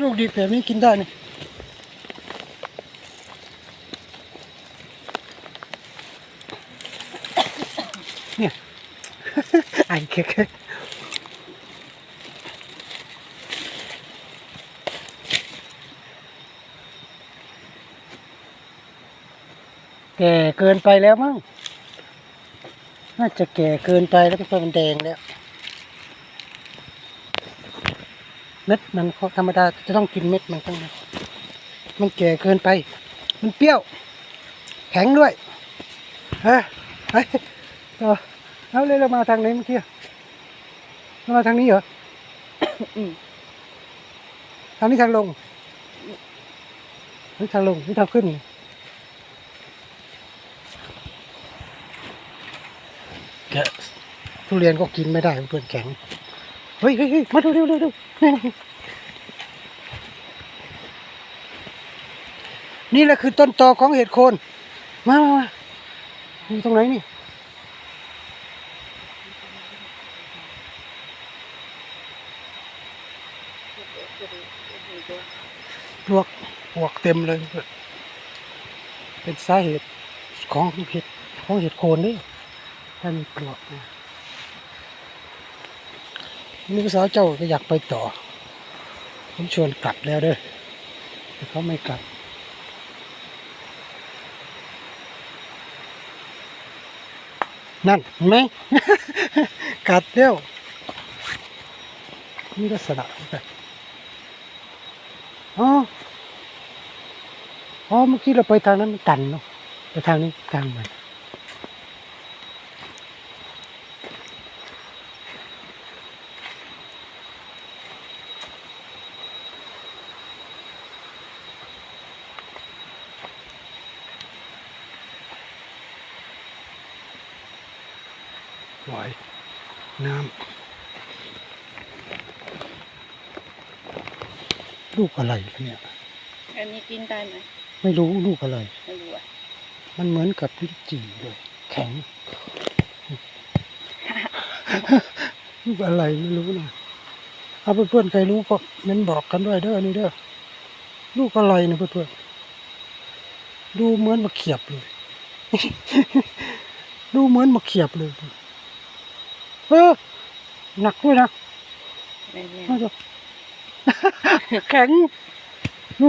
ลูกดิบแบบนี้กินได้นี่เนี่ยไอ้เค้กแก่เกินไปแล้วมั้งน่าจะแก่เกินไปแล้วก็ตัวมันแดงแล้ว เม็ดมันธรรมดาจะต้องกินเม็ดมันข้างในมันแก่เกินไป มันเปรี้ยว แข็งด้วยฮะเฮ้ยเอาเอาเลยเรามาทางไหนเมื่อกี้เรามาทางนี้เหรอทางนี้ทางลงนี่ทางลงนี่ทางขึ้นแกทุเรียนก็กินไม่ได้เพื่อนแข็ง เฮ้ยเฮ้ยมาดูเร็วเร็วเร็ว นี่แหละคือต้นตอของเห็ดโคน มามามาอยู่ตรงไหนนี่ปลวกปลวกเต็มเลย เป็นสาเหตุของเห็ดของเห็ดโคนนี่ถ้ามีปลวกนะ นี่สาวเจ้าก็อยากไปต่อ ผมชวนกลับแล้วเด้อแต่เขาไม่กลับ นั่นเห็นไหม กัดเร็วนี่ลักษณะแบอ๋อ อ๋อ เมื่อกี้เราไปทางนั้นมันตันเนาะ ไปทางนี้กลางมัน ไหวน้ำลูกอะไรเนี่ยอันนี้กินได้ไหมไม่รู้ลูกอะไร ไม่รู้อะมันเหมือนกับลิ้นจี่เลย แข็ง ลูกอะไรไม่รู้นะเอาเพื่อนๆใครรู้ก็เม้นบอกกันด้วยเด้อนี่เด้อลูกอะไรนะเพื่อนๆดูเหมือนมาเขียบเลย ดูเหมือนมาเขียบเลย เออหนักด้วยนะแม่แม่น่าจะแข็งดู